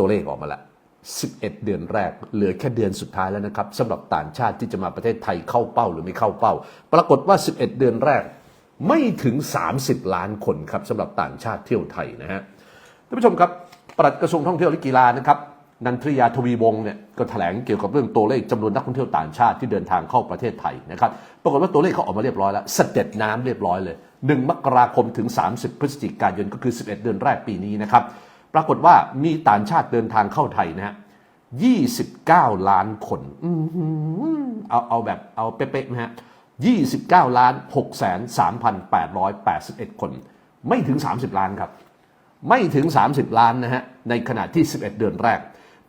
ตัวเลขออกมาล้ว11 เดือนแรก เหลือแค่เดือนสุดท้ายแล้วนะครับสำหรับต่างชาติที่จะมาประเทศไทยเข้าเป้าหรือไม่เข้าเป้า ปรากฏว่า 11 เดือนแรกไม่ถึง 30 ล้านคนครับสำหรับต่างชาติเที่ยวไทยนะฮะท่านผู้ชมครับปลัดกระทรวงท่องเที่ยวและกีฬานะครับนันทริยาทวีวงศ์เนี่ยก็แถลงเกี่ยวกับเรื่องตัวเลขจำนวนนักท่องเที่ยวต่างชาติที่เดินทางเข้าประเทศไทยนะครับปรากฏว่าตัวเลขเขาออกมาเรียบร้อยแล้วเสด็จน้ำเรียบร้อยเลย 1 มกราคมถึง 30 พฤศจิกายนก็คือ 11 เดือนแรกปีนี้นะครับ ปรากฏว่ามีต่างชาติเดินทางเข้าไทยนะฮะ29ล้านคนเอาเอาแบบเอาเป๊ะๆนะฮะ29ล้าน6แสน3,881คน ไม่ถึง30ล้านครับ ไม่ถึง30ล้านนะฮะ ในขณะที่11เดือนแรก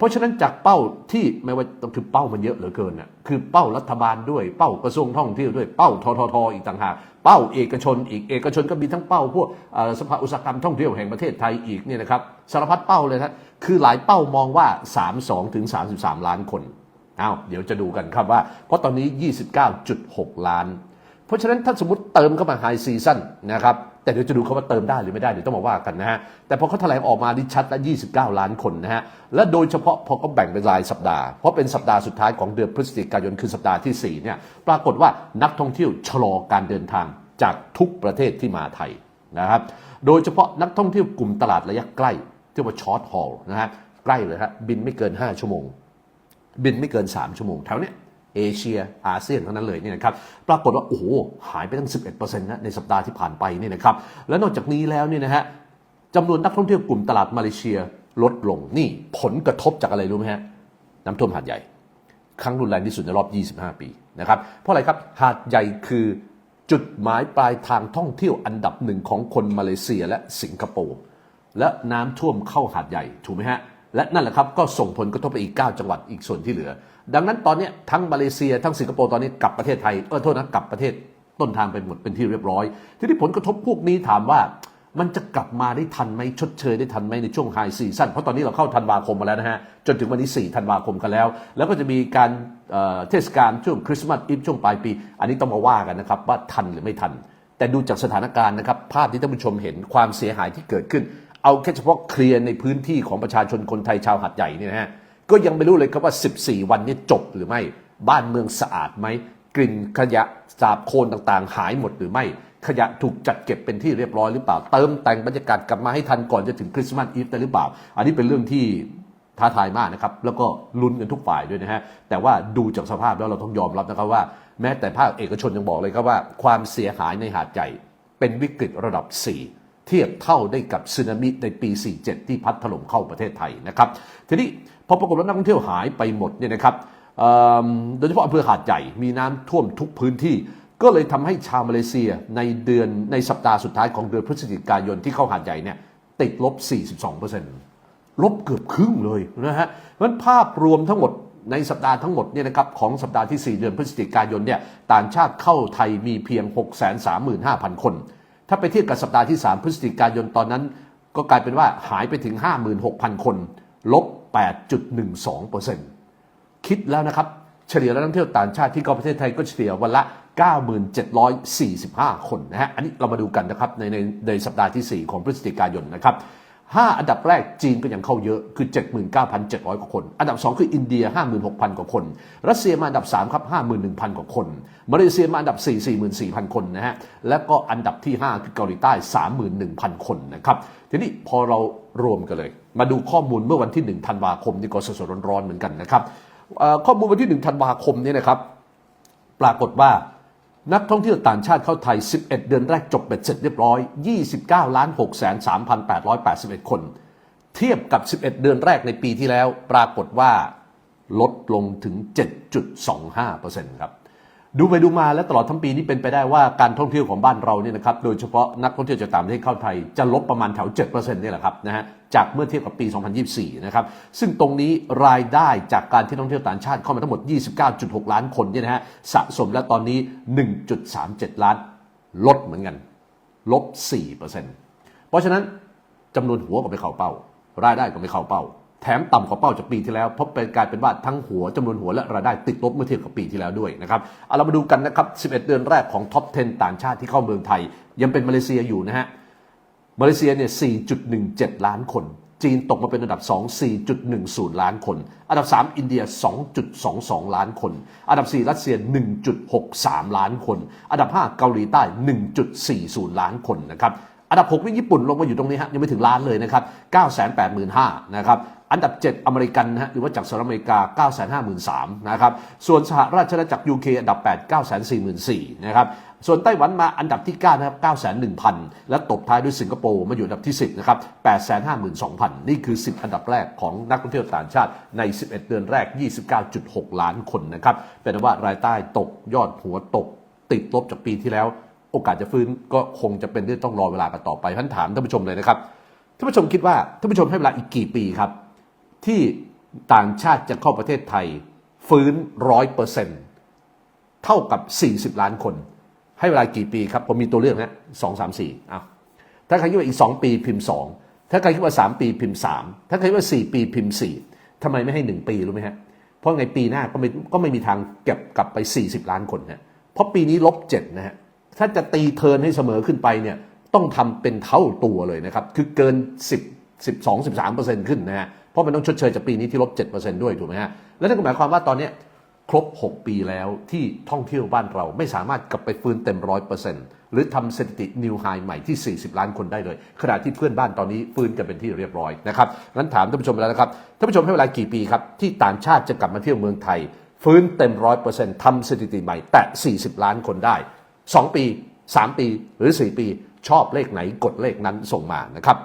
เพราะฉะนั้นจากเป้าที่ไม่ว่าคือเป้ามันเยอะเหลือเกินน่ะคือเป้ารัฐบาลด้วยเป้ากระทรวงท่องเที่ยวด้วยเป้าทททอีกต่างหากเป้าเอกชนอีกเอกชนก็มีทั้งเป้าพวกสภาอุตสาหกรรมท่องเที่ยวแห่งประเทศไทยอีกเนี่ยนะครับสารพัดเป้าเลยนะคือหลายเป้ามองว่า 32ถึง33 ล้านคนอ้าวเดี๋ยวจะดูกันครับว่า เพราะตอนนี้ 29.6 ล้าน เพราะฉะนั้นถ้าสมมติเติมเข้ามาไฮซีซั่นนะครับแต่เดี๋ยวจะดูเขาว่าเติมได้หรือไม่ได้เดี๋ยวต้องมาว่ากันนะฮะแต่พอเขาแถลงออกมาดิชัดละ 29 ล้านคนนะฮะและโดยเฉพาะพอเขาแบ่งเป็นรายสัปดาห์เพราะเป็นสัปดาห์สุดท้ายของเดือนพฤศจิกายนคือสัปดาห์ที่4เนี่ยปรากฏว่านักท่องเที่ยวชะลอการเดินทางจากทุกประเทศที่มาไทยนะครับโดยเฉพาะนักท่องเที่ยวกลุ่มตลาดระยะใกล้ที่ว่าช็อตฮอลนะฮะใกล้เลยฮะบินไม่เกิน 5 ชั่วโมง บินไม่เกิน 3 ชั่วโมงแถวเนี้ย เอเชียอาเซียนทั้งนั้นเลยเนี่ยนะครับปรากฏว่าโอ้โหหายไปตั้ง 11%นะในสัปดาห์ที่ผ่านไปเนี่ยนะครับและนอกจากนี้แล้วเนี่ยนะฮะจำนวนนักท่องเที่ยวกลุ่มตลาดมาเลเซียลดลงนี่ผลกระทบจากอะไรรู้ไหมฮะน้ำท่วมหาดใหญ่ ครั้งรุนแรงที่สุดในรอบ 25 ปีนะครับเพราะอะไรครับหาดใหญ่คือจุดหมายปลายทางท่องเที่ยวอันดับหนึ่งของคนมาเลเซียและสิงคโปร์และน้ำท่วมเข้าหาดใหญ่ถูกไหมฮะ และนั่นแหละครับก็ส่งผลกระทบไปอีก 9 จังหวัดอีกส่วนที่เหลือ ดังนั้นตอนนี้ทั้งมาเลเซียทั้งสิงคโปร์ตอนนี้กลับประเทศไทยเออโทษนะกลับประเทศต้นทางไปหมดเป็นที่เรียบร้อย ทีนี้ผลกระทบพวกนี้ถามว่ามันจะกลับมาได้ทันไหมชดเชยได้ทันไหมในช่วงไฮซีซั่นเพราะตอนนี้เราเข้าธันวาคมมาแล้วนะฮะ จนถึงวันที่4ธันวาคมกันแล้ว แล้วก็จะมีการเเทศกาลช่วงคริสต์มาสอีฟช่วงปลายปี อันนี้ต้องมาว่ากันนะครับว่าทันหรือไม่ทัน แต่ดูจากสถานการณ์นะครับภาพที่ท่านผู้ชมเห็นความเสียหายที่เกิดขึ้น เอาแค่เฉพาะเคลียร์ในพื้นที่ของประชาชนคนไทยชาวหัดใหญ่เนี่ยนะฮะก็ยังไม่รู้เลยครับว่า 14 วันนี้จบหรือไม่ บ้านเมืองสะอาดไหมกลิ่นขยะสาบโคลนต่างๆ หายหมดหรือไม่ขยะถูกจัดเก็บเป็นที่เรียบร้อยหรือเปล่า เติมแต่งบรรยากาศกลับมาให้ทันก่อนจะถึงคริสต์มาสอีฟได้หรือเปล่า อันนี้เป็นเรื่องที่ท้าทายมากนะครับแล้วก็ลุ้นกันทุกฝ่ายด้วยนะฮะแต่ว่าดูจากสภาพแล้วเราต้องยอมรับนะครับว่า แม้แต่ภาคเอกชนยังบอกเลยครับว่า ความเสียหายในหาดใหญ่เป็นวิกฤตระดับ 4 เทียบเท่าได้กับสึนามิในปี 47 ที่พัดถล่มเข้าประเทศไทยนะครับ ทีนี้พอปรากฏว่านักท่องเที่ยวหายไปหมดเนี่ยนะครับโดยเฉพาะอำเภอหาดใหญ่มีน้ำท่วมทุกพื้นที่ ก็เลยทำให้ชาวมาเลเซียในเดือนในสัปดาห์สุดท้ายของเดือนพฤศจิกายนที่เข้าหาดใหญ่เนี่ยติดลบ 42%ลบเกือบครึ่งเลยนะฮะเพราะฉะนั้นภาพรวมทั้งหมดในสัปดาห์ทั้งหมดเนี่ยนะครับของสัปดาห์ที่ 4 เดือนพฤศจิกายนเนี่ยต่างชาติเข้าไทยมีเพียง 635,000 คน ถ้าไปเทียบกับสัปดาห์ที่ 3 พฤศจิกายนตอนนั้น ก็กลายเป็นว่าหายไปถึง 56,000 คน ลบ 8.12%คิดแล้วนะครับ เฉลี่ยแล้วนักท่องเที่ยวต่างชาติที่เข้าประเทศไทยก็เฉลี่ยวันละ 9,745 คนนะฮะ อันนี้เรามาดูกันนะครับในในในสัปดาห์ที่ 4 ของพฤศจิกายนนะครับ 5 อันดับแรกจีนก็ยังเข้าเยอะคือ 79,700 กว่าคน อันดับ 2 คืออินเดีย 56,000 กว่าคน รัสเซียมาอันดับ 3 ครับ 51,000 กว่าคนมาเลเซียมาอันดับ 4 44,000 คนนะฮะแล้วก็อันดับที่ 5 คือเกาหลีใต้ 31,000 คนนะครับทีนี้พอเรารวมกันเลย มาดูข้อมูลเมื่อวันที่ 1 ธันวาคมนี่ก็สดๆร้อนๆเหมือนกันนะครับข้อมูลวันที่ 1 ธันวาคมนี่นะครับปรากฏว่า นักท่องเที่ยวต่างชาติเข้าไทย 11 เดือนแรกจบเป็ดเสร็จเรียบร้อย 29ล้าน6,3881 คน เทียบกับ 11 เดือนแรกในปีที่แล้ว ปรากฏว่าลดลงถึง 7.25%ครับ ดูไปดูมาแล้วตลอดทั้งปีนี้เป็นไปได้ว่าการท่องเที่ยวของบ้านเราเนี่ยนะครับโดยเฉพาะนักท่องเที่ยวจากต่างประเทศเข้าไทยจะลบประมาณแถว7%นี่แหละครับนะฮะจากเมื่อเทียบกับปี 2024 นะครับ ซึ่งตรงนี้รายได้จากการที่ท่องเที่ยวต่างชาติเข้ามาทั้งหมด 29.6 ล้านคนเนี่ยนะฮะสะสมแล้วตอนนี้ 1.37 ล้าน ลดเหมือนกัน ลบ 4%เพราะฉะนั้นจำนวนหัวก็ไม่เข้าเป้า รายได้ก็ไม่เข้าเป้า แถมต่ำกว่าเป้าจากปีที่แล้วเพราะเป็นกายเป็นว่าทั้งหัวจำนวนหัวและรายได้ติดลบเมื่อเทียบกับปีที่แล้วด้วยนะครับเอาเรามาดูกันนะครับ 11 เดือนแรกของท็อป 10 ต่างชาติที่เข้าเมืองไทย ยังเป็นมาเลเซียอยู่นะฮะมาเลเซียเนี่ย 4.17 ล้านคน จีนตกมาเป็นอันดับ 2 4.10 ล้านคน อันดับ 3 อินเดีย 2.22 ล้านคน อันดับ 4 รัสเซีย 1.63 ล้านคน อันดับ 5 เกาหลีใต้ 1.40 ล้านคนนะครับอันดับ 6 นี่ญี่ปุ่นลงมาอยู่ตรงนี้ฮะยังไม่ถึงล้านเลยนะครับ 985,000นะครับ อันดับ 7 อเมริกันนะฮะหรือว่าจากสหรัฐอเมริกา 953,000นะครับ ส่วนสหราชอาณาจักร UK อันดับ 8 944,000นะครับ ส่วนไต้หวันมาอันดับที่ 9 นะครับ 901,000 และตบท้ายด้วยสิงคโปร์มาอยู่อันดับที่ 10 นะครับ 852,000 นี่คือ 10 อันดับแรกของนักท่องเที่ยวต่างชาติใน 11 เดือนแรก 29.6 ล้านคนนะครับ เป็นว่ารายได้ตกยอดหัวตก ติดลบจากปีที่แล้ว โอกาสจะฟื้นก็คงจะเป็นเรื่องต้องรอเวลากันต่อไปท่านถามท่านผู้ชมเลยนะครับท่านผู้ชมคิดว่าท่านผู้ชมให้เวลาอีกกี่ปีครับ ที่ต่างชาติจะเข้าประเทศไทย ฟื้นร้อยเปอร์เซ็นเท่ากับ 40 ล้านคน ให้เวลากี่ปีครับ ผมมีตัวเลือกนะสองสามสี่อ้าวถ้าใครคิดว่าอีก 2 ปีพิมพ์ 2 ถ้าใครคิดว่า 3 ปีพิมพ์ 3 ถ้าใครคิดว่า 4 ปีพิมพ์ 4 ทำไมไม่ให้ 1 ปีรู้ไหมฮะ เพราะไงปีหน้าก็ไม่ก็ไม่มีทางเก็บกลับไป 40 ล้านคนฮะ เพราะปีนี้ลบ7นะฮะ ถ้าจะตีเทินให้เสมอขึ้นไปเนี่ยต้องทำเป็นเท่าตัวเลยนะครับ คือเกิน 10 12 13เปอร์เซ็นต์ขึ้นนะฮะ เพราะมันต้องชดเชยจากปีนี้ที่ลบ7เปอร์เซ็นต์ด้วยถูกไหมฮะ แล้วนั่นก็หมายความว่าตอนนี้ครบ 6 ปีแล้วที่ท่องเที่ยวบ้านเราไม่สามารถกลับไปฟื้นเต็มร้อยเปอร์เซ็นต์หรือทำสถิตินิวไฮใหม่ที่ 40 ล้านคนได้เลย ขณะที่เพื่อนบ้านตอนนี้ฟื้นกันเป็นที่เรียบร้อยนะครับงั้นถามท่านผู้ชมไปแล้วนะครับ ท่านผู้ชมให้เวลากี่ปีครับที่ต่างชาติจะกลับมาเที่ยวเมืองไทย ฟื้นเต็มร้อยเปอร์เซ็นต์ทำสถิติใหม่แตะ 40 ล้านคนได้ 2 ปี 3 ปีหรือ 4 ปี ชอบเลขไหนกดเลขนั้นส่งมานะครับ